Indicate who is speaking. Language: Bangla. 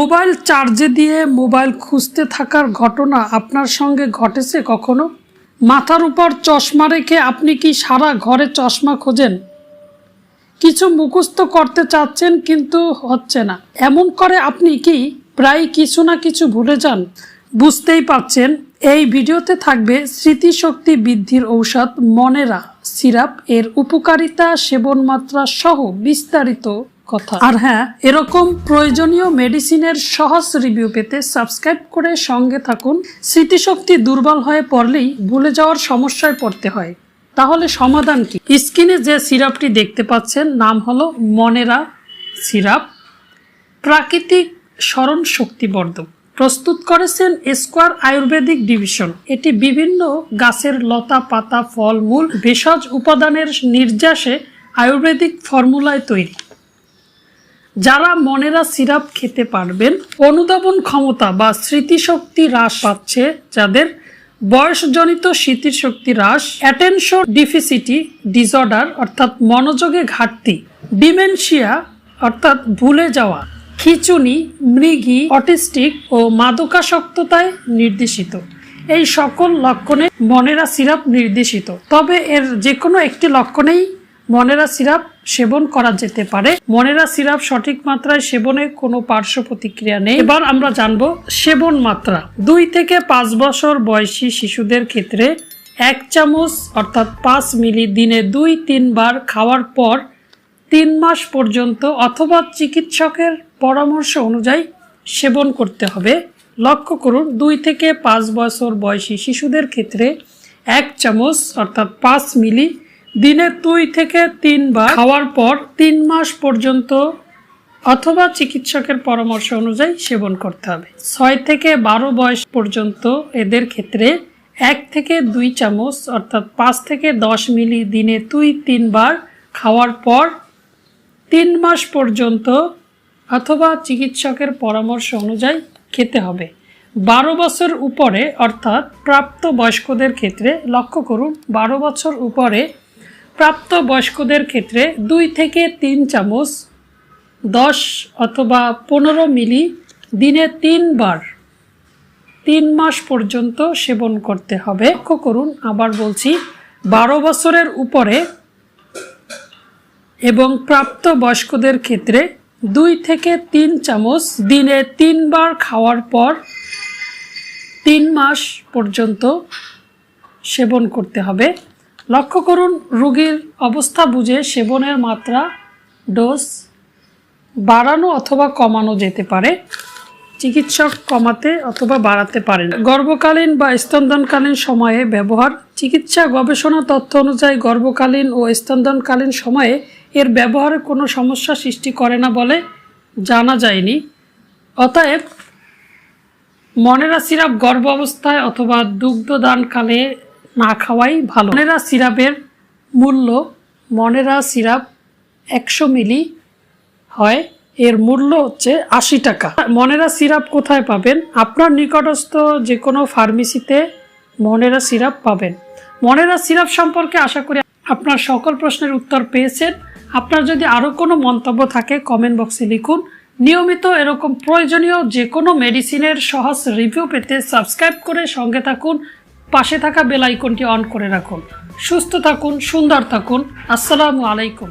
Speaker 1: মোবাইল চার্জে দিয়ে মোবাইল খুঁজতে থাকার ঘটনা আপনার সঙ্গে ঘটেছে কখনো? মাথার উপর চশমা রেখে আপনি কি সারা ঘরে চশমা খোঁজেন? কিছু মুখস্থ করতে চাচ্ছেন কিন্তু হচ্ছে না। এমন করে আপনি কি প্রায় কিছু না কিছু ভুলে যান? বুঝতেই পারছেন, এই ভিডিওতে থাকবে স্মৃতিশক্তি বৃদ্ধির ঔষধ মনেরা সিরাপ। এর উপকারিতা সেবন মাত্রা সহ বিস্তারিত কথা। আর হ্যাঁ এরকম প্রয়োজনীয় মেডিসিনের সহজ রিভিউ পেতে সাবস্ক্রাইব করে সঙ্গে থাকুন। স্মৃতিশক্তি দুর্বল হয়ে পড়লেই ভুলে যাওয়ার সমস্যায় পড়তে হয়। তাহলে সমাধান কি? স্কিনে যে সিরাপটি দেখতে পাচ্ছেন, নাম হলো মনেরা সিরাপ। প্রাকৃতিক স্মরণ শক্তিবর্ধক প্রস্তুত করেছেন স্কোয়ার আয়ুর্বেদিক ডিভিশন। এটি বিভিন্ন গাছের লতা, পাতা ফল মূল ভেষজ উপাদানের নির্যাসে আয়ুর্বেদিক ফর্মুলায় তৈরি। যারা মনেরা সিরাপ খেতে পারবেন, অনুধাবন ক্ষমতা বা স্মৃতিশক্তি হ্রাস পাচ্ছে যাদের বয়সজনিত স্মৃতিশক্তি হ্রাস অ্যাটেনশন ডিফিসিটি ডিসঅর্ডার অর্থাৎ মনোযোগে ঘাটতি ডিমেনশিয়া অর্থাৎ ভুলে যাওয়া, খিচুনি, মৃগী, অটিস্টিক ও মাদকাসক্ততায় নির্দেশিত। এই সকল লক্ষণে মনেরা সিরাপ নির্দেশিত। তবে এর যে কোনো একটি লক্ষণেই মনেরা সিরাপ সেবন করা যেতে পারে। মনেরা সিরাপ সঠিক মাত্রায় সেবনে কোনো পার্শ্ব প্রতিক্রিয়া নেই। এবার আমরা জানব সেবন মাত্রা। দুই থেকে পাঁচ বছর বয়সী শিশুদের ক্ষেত্রে এক চামচ অর্থাৎ পাঁচ মিলি দিনে দুই তিনবার খাওয়ার পর তিন মাস পর্যন্ত অথবা চিকিৎসকের পরামর্শ অনুযায়ী সেবন করতে হবে। লক্ষ্য করুন, দুই থেকে পাঁচ বছর বয়সী শিশুদের ক্ষেত্রে এক চামচ অর্থাৎ পাঁচ মিলি দিনে দুই থেকে তিনবার খাওয়ার পর তিন মাস পর্যন্ত অথবা চিকিৎসকের পরামর্শ অনুযায়ী সেবন করতে হবে। ছয় থেকে বারো বয়স পর্যন্ত এদের ক্ষেত্রে এক থেকে দুই চামচ অর্থাৎ পাঁচ থেকে দশ মিলি দিনে দুই তিনবার খাওয়ার পর তিন মাস পর্যন্ত অথবা চিকিৎসকের পরামর্শ অনুযায়ী খেতে হবে। বারো বছর উপরে অর্থাৎ প্রাপ্ত বয়স্কদের ক্ষেত্রে লক্ষ্য করুন বারো বছর উপরে প্রাপ্ত বয়স্কদের ক্ষেত্রে দুই থেকে তিন চামচ, দশ অথবা পনেরো মিলি দিনে তিনবার, তিন মাস পর্যন্ত সেবন করতে হবে। লক্ষ্য করুন, আবার বলছি, বারো বছরের উপরে এবং প্রাপ্ত বয়স্কদের ক্ষেত্রে দুই থেকে তিন চামচ দিনে তিনবার খাওয়ার পর তিন মাস পর্যন্ত সেবন করতে হবে। লক্ষ্য করুন, রোগীর অবস্থা বুঝে সেবনের মাত্রা, ডোজ বাড়ানো অথবা কমানো যেতে পারে। চিকিৎসক কমাতে অথবা বাড়াতে পারেন। গর্ভকালীন বা স্তন্দনকালীন সময়ে ব্যবহার। চিকিৎসা, গবেষণা তথ্য অনুযায়ী গর্ভকালীন ও স্তন্দনকালীন সময়ে এর ব্যবহারে কোনো সমস্যা সৃষ্টি করে না বলে জানা যায়নি। অতএব মনেরা সিরাপ গর্ভ অবস্থায় অথবা দুগ্ধদানকালে না খাওয়াই ভালো। মনেরা সিরাপের মূল্য, মনেরা সিরাপ একশো মিলি হয়, এর মূল্য হচ্ছে আশি টাকা। মনেরা সিরাপ কোথায় পাবেন? আপনার নিকটস্থ যে কোনো ফার্মেসিতে মনেরা সিরাপ পাবেন। মনেরা সিরাপ সম্পর্কে আশা করি আপনার সকল প্রশ্নের উত্তর পেয়েছেন। আপনার যদি আরও কোনো মন্তব্য থাকে কমেন্ট বক্সে লিখুন। নিয়মিত এরকম প্রয়োজনীয় যে কোনো মেডিসিনের সহজ রিভিউ পেতে সাবস্ক্রাইব করে সঙ্গে থাকুন। পাশে থাকা বেল আইকনটি অন করে রাখুন। সুস্থ থাকুন সুন্দর থাকুন। আসসালামু আলাইকুম।